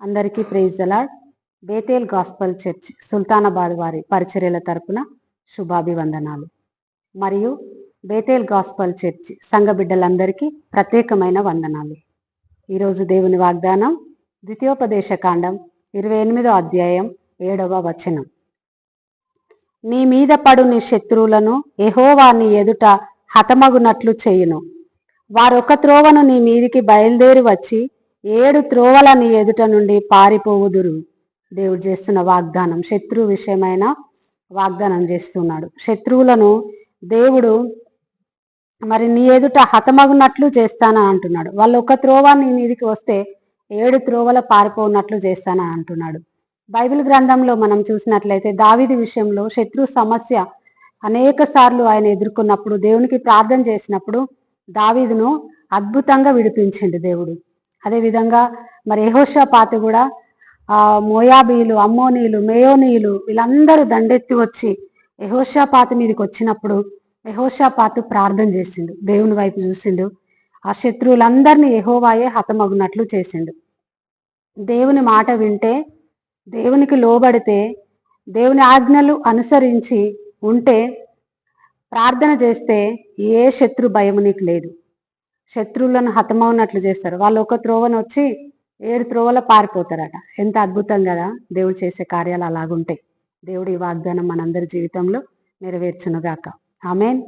అందరికీ ప్రైజ్ అలాడ్ Bethel gospel church Sultanabad వారి పరిచర్యల తరపున శుభాభివందనాలు. మరియు బేతేల్ గాస్పల్ చర్చ్ సంఘ బిడ్డలందరికీ ప్రత్యేకమైన వందనాలు. ఈరోజు దేవుని వాగ్దానం ద్వితీయోపదేశ కాండం ఇరవై ఎనిమిదో అధ్యాయం ఏడవ వచనం. నీ మీద పడు నీ శత్రువులను ఎహోవా నీ ఎదుట హతమగునట్లు చేయును. వారొక త్రోవను నీ మీదికి బయలుదేరి వచ్చి ఏడు త్రోవల నీ ఎదుట నుండి పారిపోవుదురు. దేవుడు చేస్తున్న వాగ్దానం శత్రువు విషయమైన వాగ్దానం చేస్తున్నాడు. శత్రువులను దేవుడు మరి నీ ఎదుట హతమగునట్లు చేస్తానా అంటున్నాడు. వాళ్ళు ఒక త్రోవ నీ మీదికి వస్తే ఏడు త్రోవల పారిపోనట్లు చేస్తానా అంటున్నాడు. బైబిల్ గ్రంథంలో మనం చూసినట్లయితే దావిది విషయంలో శత్రు సమస్య అనేక సార్లు ఆయన ఎదుర్కొన్నప్పుడు దేవునికి ప్రార్థన చేసినప్పుడు దావీదును అద్భుతంగా విడిపించిండు దేవుడు. అదేవిధంగా మరి యహోషా పాత కూడా ఆ మోయాబీలు అమ్మోనీలు మేయోనీలు వీళ్ళందరూ దండెత్తి వచ్చి యహోషా పాత మీదకి వచ్చినప్పుడు యహోషా పాత ప్రార్థన చేసిండు. దేవుని వైపు చూసిండు. ఆ శత్రువులందరినీ యహోవాయే హతమగునట్లు చేసిండు. దేవుని మాట వింటే దేవునికి లోబడితే దేవుని ఆజ్ఞలు అనుసరించి ఉంటే ప్రార్థన చేస్తే ఏ శత్రు భయము నీకు లేదు. శత్రువులను హతమవునట్లు చేస్తారు. వాళ్ళు ఒక త్రోవను వచ్చి ఏడు త్రోవలో పారిపోతారట. ఎంత అద్భుతం కదా దేవుడు చేసే కార్యాలు అలాగుంటాయి దేవుడి వాగ్దానం మనందరి జీవితంలో నెరవేర్చునుగాక. ఆమెన్.